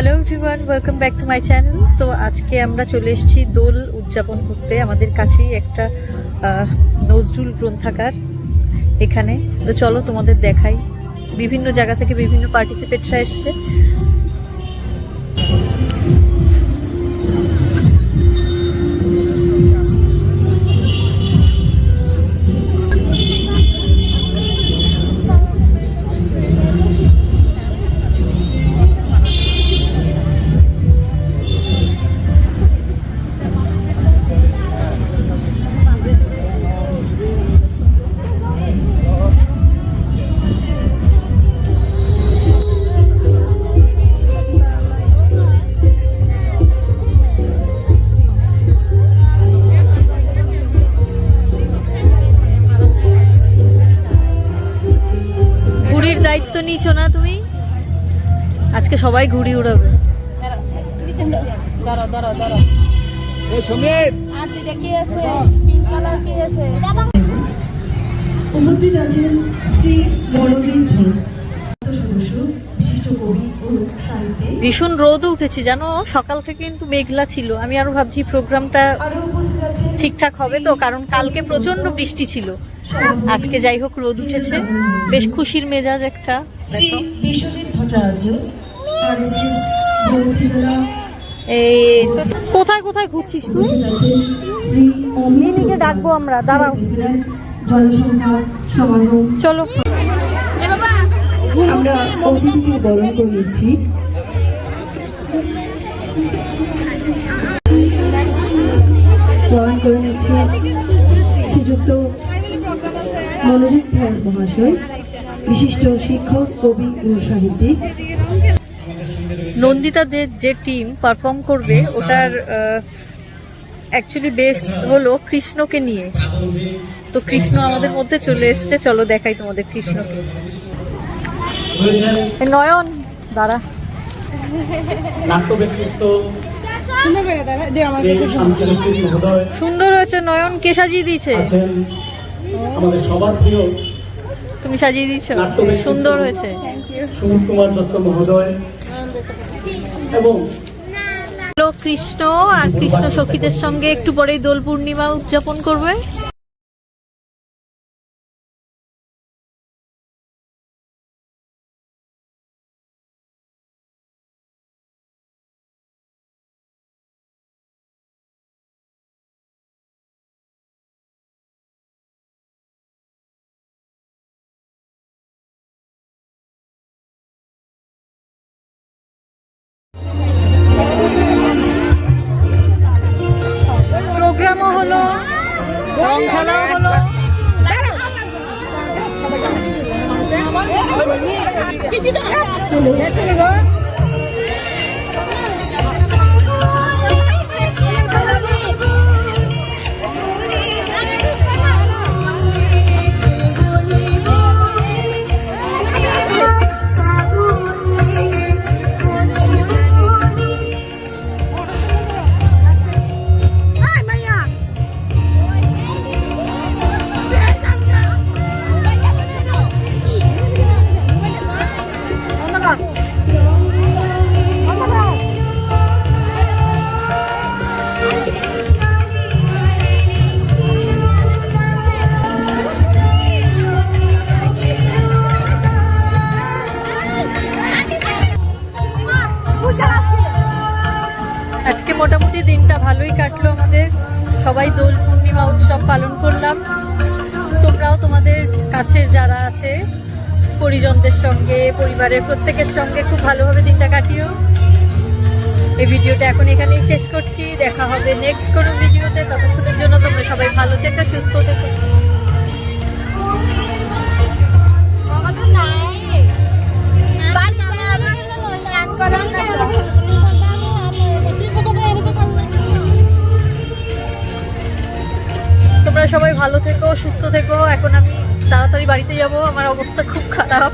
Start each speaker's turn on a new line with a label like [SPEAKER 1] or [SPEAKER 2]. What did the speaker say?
[SPEAKER 1] Hello everyone welcome back to my channel তো আজকে আমরা চলে এসেছি দোল উদযাপন করতে। আমাদের কাছেই একটা নজরুল গ্রন্থাগার এখানে। তো চলো তোমাদের দেখাই। বিভিন্ন জায়গা থেকে বিভিন্ন পার্টিসিপেটরা এসছে। দায়িত্ব নিছো না তুমি? আজকে সবাই ঘুড়ি উড়াবে।
[SPEAKER 2] উপস্থিত আছেন শ্রী মনোজিৎ সদস্য বিশিষ্ট কবি ও সাহিত্যিক।
[SPEAKER 1] ভীষণ রোদও উঠেছে জানো? সকাল থেকে কিন্তু মেঘলা ছিল। আমি আরও ভাবছি প্রোগ্রামটা
[SPEAKER 2] আরও
[SPEAKER 1] ঠিকঠাক হবে তো? কারণ কালকে প্রচণ্ড বৃষ্টি ছিল। আজকে যাই হোক রোদ উঠেছে। বেশ খুশির মেজাজ একটা এই তো কোথায় কোথায় ঘুরছিস তুই? দিকে ডাকবো আমরা, দাঁড়াও। চলো।
[SPEAKER 2] আমরা অতিথিদের বরণ করে নিচ্ছি নিচ্ছি শ্রীযুক্ত মনোজিৎ ধর মহাশয় বিশিষ্ট শিক্ষক কবি ও সাহিত্যিক।
[SPEAKER 1] নন্দিতাদের যে টিম পারফর্ম করবে ওটার অ্যাকচুয়ালি বেস হলো কৃষ্ণকে নিয়ে। তো কৃষ্ণ আমাদের মধ্যে চলে এসছে চলো দেখাই তোমাদের কৃষ্ণকে। নয়ন দাঁড়া।
[SPEAKER 3] নাট্য ব্যক্তিত্ব
[SPEAKER 1] সুন্দর হয়েছে নয়ন কে সাজিয়ে দিয়েছে?
[SPEAKER 3] আমাদের সবার প্রিয়
[SPEAKER 1] তুমি সাজিয়ে দিচ্ছ সুন্দর হয়েছে।
[SPEAKER 3] সুমিত কুমার দত্ত মহোদয় এবং
[SPEAKER 1] কৃষ্ণ আর কৃষ্ণ সখীদের সঙ্গে একটু পরেই দোল পূর্ণিমা উদযাপন করবে। রং খেলাও হলো আজকে মোটামুটি দিনটা ভালোই কাটলো আমাদের। সবাই দোল পূর্ণিমা উৎসব পালন করলাম। তোমরাও তোমাদের কাছে যারা আছে, পরিজনদের সঙ্গে, পরিবারের প্রত্যেকের সঙ্গে খুব ভালোভাবে দিনটা কাটিও। এই ভিডিওটা এখন এখানেই শেষ করছি। দেখা হবে নেক্সট কোনো ভিডিওতে। ততক্ষণের জন্য তোমরা সবাই ভালো থেকো, সুস্থ সবাই ভালো থেকো সুস্থ থেকো। এখন আমি তাড়াতাড়ি বাড়িতে যাব। আমার অবস্থা খুব খারাপ।